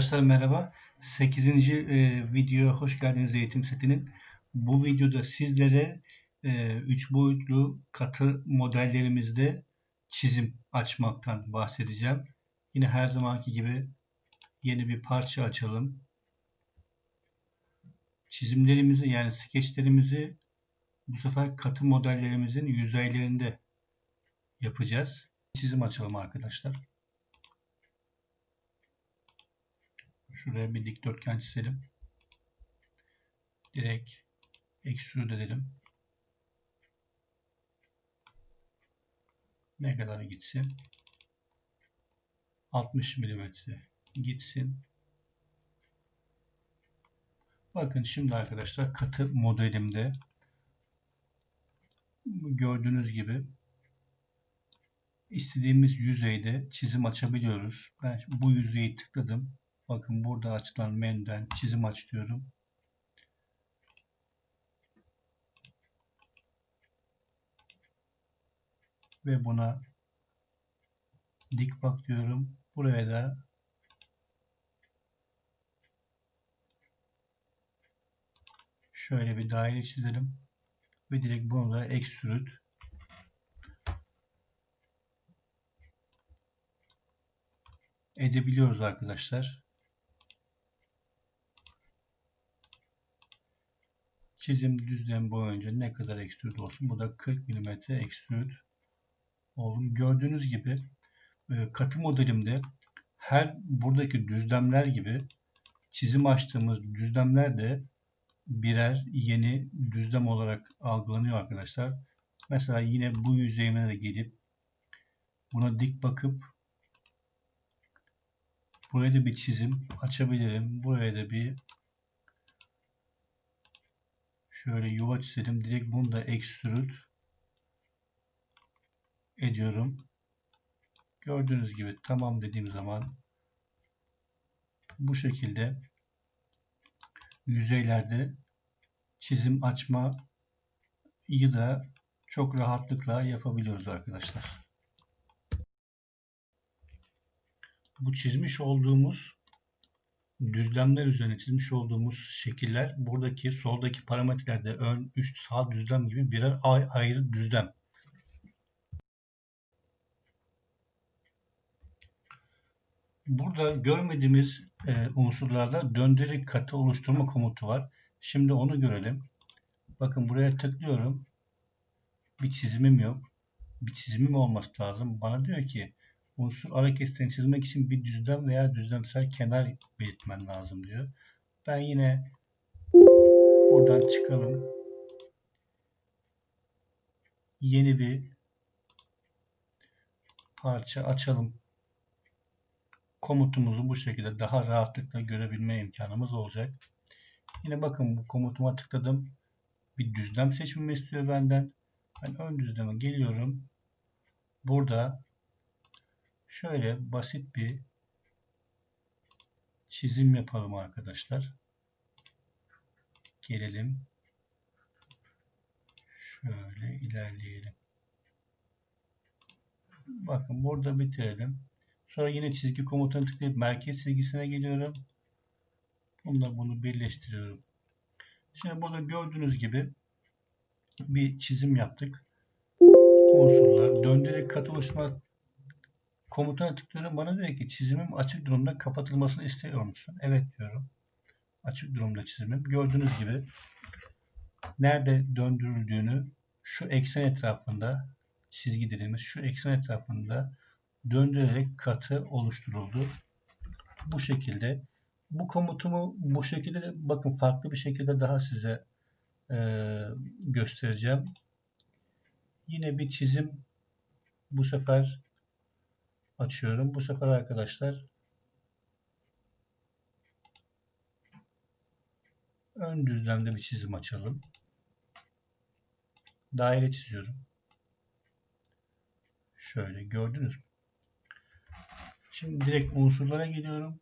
Arkadaşlar merhaba. 8. e, videoya hoş geldiniz eğitim setinin. Bu videoda sizlere 3 boyutlu katı modellerimizde çizim açmaktan bahsedeceğim. Yine her zamanki gibi yeni bir parça açalım. Çizimlerimizi yani skeçlerimizi bu sefer katı modellerimizin yüzeylerinde yapacağız. Çizim açalım arkadaşlar. Şuraya bir dikdörtgen çizelim. Direkt extrude edelim. Ne kadar gitsin? 60 mm gitsin. Bakın şimdi arkadaşlar katı modelimde gördüğünüz gibi istediğimiz yüzeyde çizim açabiliyoruz. Ben bu yüzeyi tıkladım. Bakın burada açılan menüden çizim aç. Ve buna dik bak diyorum. Buraya da şöyle bir daire çizelim. Ve direkt bunu da extrude edebiliyoruz arkadaşlar. Çizim düzlem boyunca ne kadar extrude olsun? Bu da 40 mm extrude oldu. Gördüğünüz gibi e, katı modelimde her buradaki düzlemler gibi çizim açtığımız düzlemler de birer yeni düzlem olarak algılanıyor arkadaşlar. Mesela yine bu yüzeyime de gelip buna dik bakıp buraya da bir çizim açabilirim. Buraya da bir Şöyle yuva çizelim. Direkt bunu da extrude ediyorum. Gördüğünüz gibi tamam dediğim zaman bu şekilde yüzeylerde çizim açmayı da çok rahatlıkla yapabiliyoruz arkadaşlar. Bu çizmiş olduğumuz düzlemler üzerine çizmiş olduğumuz şekiller buradaki soldaki parametrelerde ön, üst, sağ düzlem gibi birer ayrı düzlem. Burada görmediğimiz e, unsurlarda döndürerek katı oluşturma komutu var. Şimdi onu görelim. Bakın buraya tıklıyorum. Bir çizimim yok. Bir çizimim olması lazım. Bana diyor ki unsur ara kesitini çizmek için bir düzlem veya düzlemsel kenar belirtmen lazım diyor. Ben yine buradan çıkalım. Yeni bir parça açalım. Komutumuzu bu şekilde daha rahatlıkla görebilme imkanımız olacak. Yine bakın bu komutuma tıkladım. Bir düzlem seçmemi istiyor benden. Ben ön düzleme geliyorum. Burada Şöyle basit bir çizim yapalım arkadaşlar. Gelelim. Şöyle ilerleyelim. Bakın burada bitirelim. Sonra yine çizgi komutuna tıklayıp merkez çizgisine geliyorum. Bununla bunu birleştiriyorum. Şimdi burada gördüğünüz gibi bir çizim yaptık. Unsurlar. Döndürerek kat oluşma Komutuna tıklıyorum. Bana diyor ki çizimim açık durumda kapatılmasını istiyor musun? Evet diyorum. Açık durumda çizimim. Gördüğünüz gibi nerede döndürüldüğünü şu eksen etrafında çizgi dediğimiz şu eksen etrafında döndürerek katı oluşturuldu. Bu şekilde bu komutumu bu şekilde bakın farklı bir şekilde daha size e, göstereceğim. Yine bir çizim bu sefer açıyorum. Bu sefer arkadaşlar ön düzlemde bir çizim açalım. Daire çiziyorum. Şöyle gördünüz mü? Şimdi direkt unsurlara geliyorum.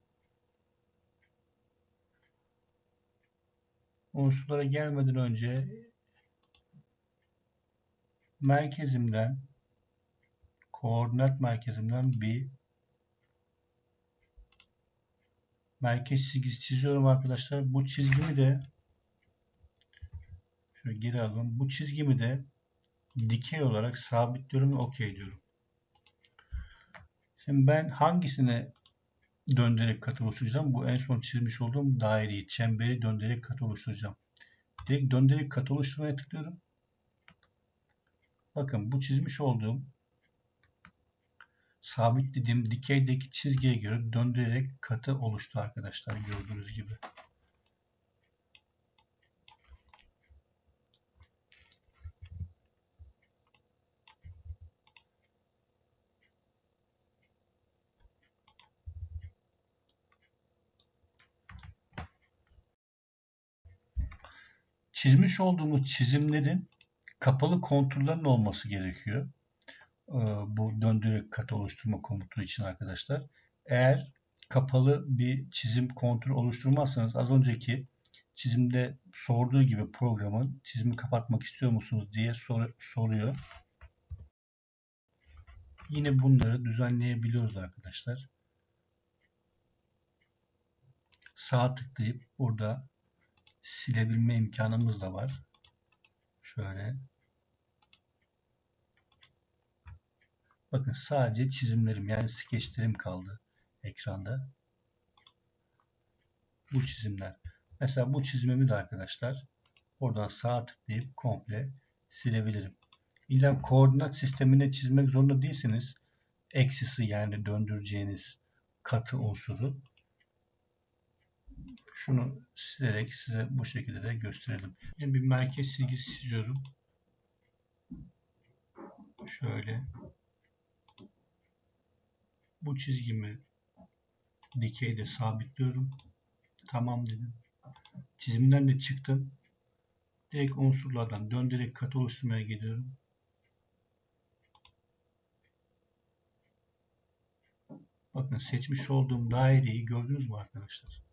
Unsurlara gelmeden önce merkezimden koordinat merkezimden bir merkez çizgisi çiziyorum arkadaşlar. Bu çizgimi de şöyle geri alalım. Bu çizgimi de dikey olarak sabitliyorum ve OK diyorum. Şimdi ben hangisine döndürerek kat oluşturacağım? Bu en son çizmiş olduğum daireyi, çemberi döndürerek kat oluşturacağım. Direkt döndürerek kat oluşturmaya tıklıyorum. Bakın bu çizmiş olduğum sabitlediğim dikeydeki çizgiye göre döndürerek katı oluştu arkadaşlar gördüğünüz gibi. Çizmiş olduğumuz çizimlerin kapalı konturların olması gerekiyor. Ee, bu döndürerek kat oluşturma komutu için arkadaşlar. Eğer kapalı bir çizim kontur oluşturmazsanız az önceki çizimde sorduğu gibi programın çizimi kapatmak istiyor musunuz diye sor soruyor. Yine bunları düzenleyebiliyoruz arkadaşlar. Sağ tıklayıp burada silebilme imkanımız da var. Şöyle. Bakın sadece çizimlerim yani skeçlerim kaldı ekranda. Bu çizimler. Mesela bu çizimimi de arkadaşlar oradan sağ tıklayıp komple silebilirim. İlla koordinat sistemine çizmek zorunda değilseniz eksisi yani döndüreceğiniz katı unsuru şunu silerek size bu şekilde de gösterelim. Yani bir merkez çizgisi çiziyorum. Şöyle. Bu çizgimi dikeyde sabitliyorum. Tamam dedim. Çizimden de çıktım. Direkt unsurlardan döndürerek katı oluşturmaya gidiyorum. Bakın seçmiş olduğum daireyi gördünüz mü arkadaşlar?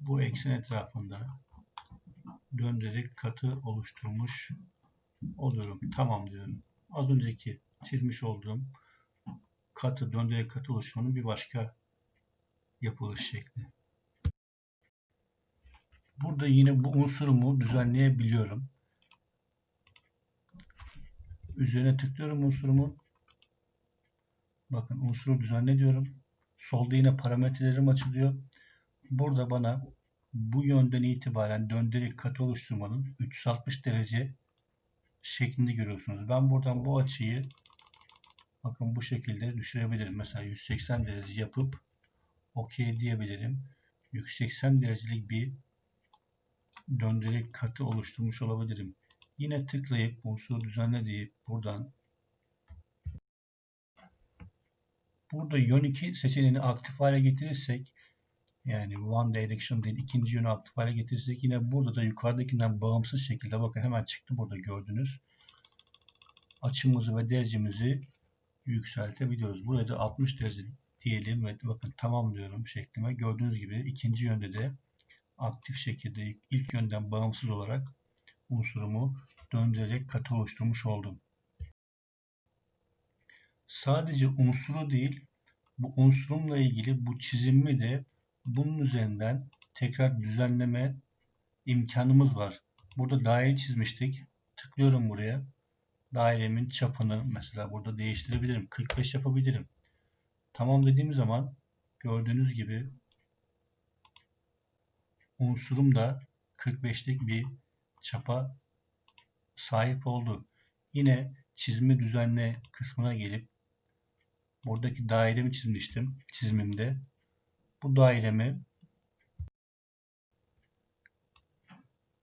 bu eksen etrafında döndürerek katı oluşturmuş oluyorum. Tamam diyorum. Az önceki çizmiş olduğum katı döndürerek katı oluşturmanın bir başka yapılış şekli. Burada yine bu unsurumu düzenleyebiliyorum. Üzerine tıklıyorum unsurumu. Bakın unsuru düzenle diyorum. Solda yine parametrelerim açılıyor. Burada bana bu yönden itibaren döndürerek katı oluşturmanın 360 derece şeklinde görüyorsunuz. Ben buradan bu açıyı bakın bu şekilde düşürebilirim. Mesela 180 derece yapıp OK diyebilirim. 180 derecelik bir döndürerek katı oluşturmuş olabilirim. Yine tıklayıp unsuru düzenle deyip buradan burada yön 2 seçeneğini aktif hale getirirsek yani one direction değil ikinci yönü aktif hale getirirsek yine burada da yukarıdakinden bağımsız şekilde bakın hemen çıktı burada gördünüz. Açımızı ve derecemizi yükseltebiliyoruz. Buraya da 60 derece diyelim ve bakın tamam diyorum şeklime. Gördüğünüz gibi ikinci yönde de aktif şekilde ilk yönden bağımsız olarak unsurumu döndürerek katı oluşturmuş oldum. Sadece unsuru değil bu unsurumla ilgili bu çizimi de bunun üzerinden tekrar düzenleme imkanımız var. Burada daire çizmiştik. Tıklıyorum buraya. Dairemin çapını mesela burada değiştirebilirim. 45 yapabilirim. Tamam dediğim zaman gördüğünüz gibi unsurum da 45'lik bir çapa sahip oldu. Yine çizimi düzenle kısmına gelip buradaki dairemi çizmiştim çizimimde bu dairemi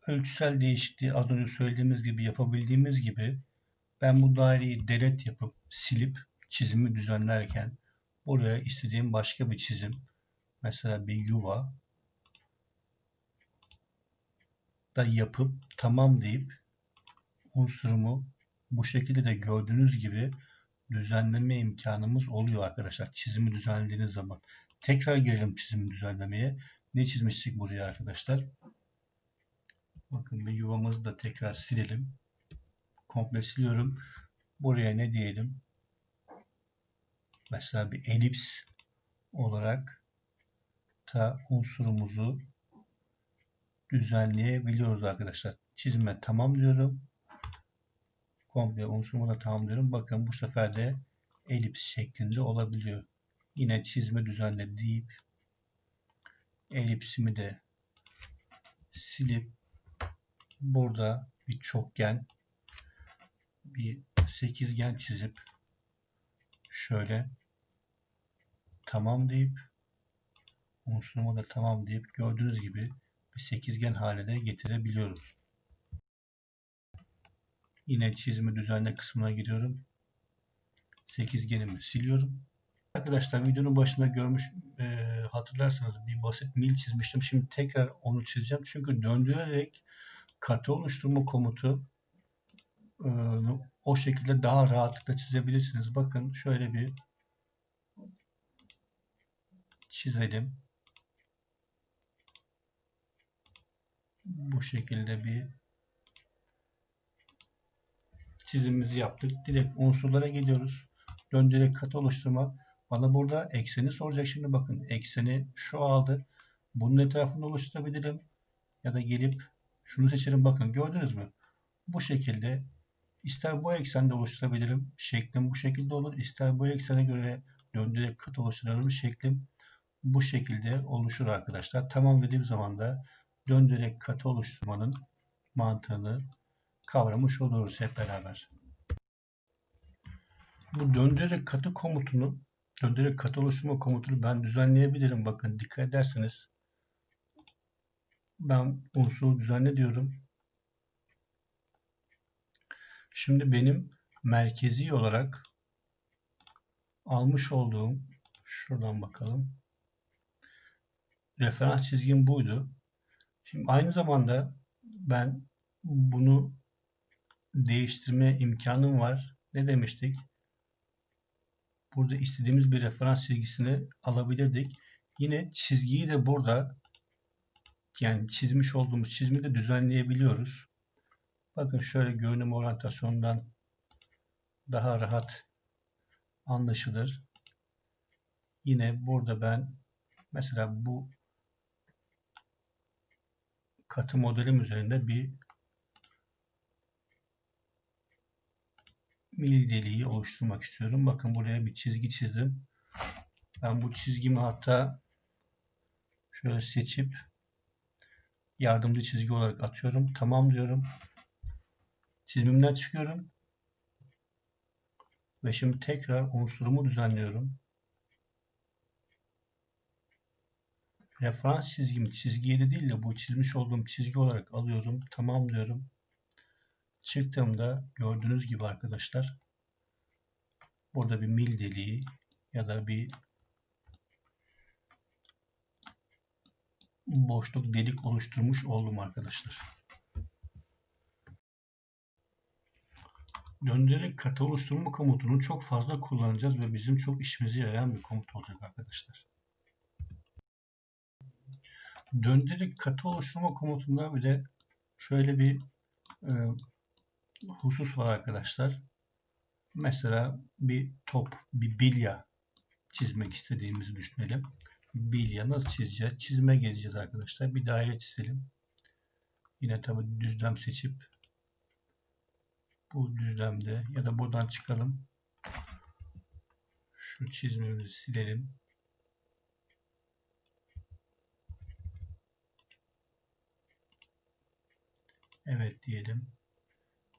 ölçüsel değişikliği az önce söylediğimiz gibi yapabildiğimiz gibi ben bu daireyi delete yapıp silip çizimi düzenlerken buraya istediğim başka bir çizim mesela bir yuva da yapıp tamam deyip unsurumu bu şekilde de gördüğünüz gibi düzenleme imkanımız oluyor arkadaşlar. Çizimi düzenlediğiniz zaman. Tekrar gelelim çizimi düzenlemeye. Ne çizmiştik buraya arkadaşlar? Bakın bir yuvamızı da tekrar silelim. Komple siliyorum. Buraya ne diyelim? Mesela bir elips olarak Hatta unsurumuzu düzenleyebiliyoruz arkadaşlar. Çizme tamam diyorum. Komple unsurumu da tamam diyorum. Bakın bu sefer de elips şeklinde olabiliyor. Yine çizme düzenle deyip elipsimi de silip burada bir çokgen bir sekizgen çizip şöyle tamam deyip unsuruma da tamam deyip gördüğünüz gibi bir sekizgen haline getirebiliyoruz. Yine çizimi düzenle kısmına giriyorum. Sekizgenimi siliyorum. Arkadaşlar videonun başında görmüş e, hatırlarsanız bir basit mil çizmiştim. Şimdi tekrar onu çizeceğim. Çünkü döndürerek katı oluşturma komutu o şekilde daha rahatlıkla çizebilirsiniz. Bakın şöyle bir çizelim. Bu şekilde bir çizimimizi yaptık. Direkt unsurlara gidiyoruz. Döndürerek katı oluşturma. Bana burada ekseni soracak. Şimdi bakın ekseni şu aldı. Bunun etrafında oluşturabilirim. Ya da gelip şunu seçerim. Bakın gördünüz mü? Bu şekilde ister bu eksende oluşturabilirim. Şeklim bu şekilde olur. İster bu eksene göre döndürerek kat oluşturabilirim. Şeklim bu şekilde oluşur arkadaşlar. Tamam dediğim zaman da döndürerek katı oluşturmanın mantığını kavramış oluruz hep beraber. Bu döndürerek katı komutunu, döndürerek katı oluşturma komutunu ben düzenleyebilirim. Bakın dikkat ederseniz ben unsuru düzenle diyorum. Şimdi benim merkezi olarak almış olduğum şuradan bakalım. Referans çizgim buydu. Şimdi aynı zamanda ben bunu değiştirme imkanım var. Ne demiştik? Burada istediğimiz bir referans çizgisini alabilirdik. Yine çizgiyi de burada yani çizmiş olduğumuz çizimi de düzenleyebiliyoruz. Bakın şöyle görünüm oryantasyonundan daha rahat anlaşılır. Yine burada ben mesela bu katı modelim üzerinde bir mil deliği oluşturmak istiyorum. Bakın buraya bir çizgi çizdim. Ben bu çizgimi hatta şöyle seçip yardımcı çizgi olarak atıyorum. Tamam diyorum. Çizimimden çıkıyorum. Ve şimdi tekrar unsurumu düzenliyorum. Referans çizgimi çizgi yeri değil de bu çizmiş olduğum çizgi olarak alıyorum. Tamam diyorum. Çıktığımda gördüğünüz gibi arkadaşlar burada bir mil deliği ya da bir boşluk delik oluşturmuş oldum arkadaşlar. Döndürerek katı oluşturma komutunu çok fazla kullanacağız ve bizim çok işimize yarayan bir komut olacak arkadaşlar. Döndürerek katı oluşturma komutunda bir de şöyle bir e, husus var arkadaşlar. Mesela bir top, bir bilya çizmek istediğimizi düşünelim. Bilya nasıl çizeceğiz? Çizime geleceğiz arkadaşlar. Bir daire çizelim. Yine tabi düzlem seçip bu düzlemde ya da buradan çıkalım. Şu çizimimizi silelim. Evet diyelim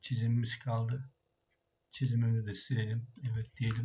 çizimimiz kaldı. Çizimimizi de silelim. Evet diyelim.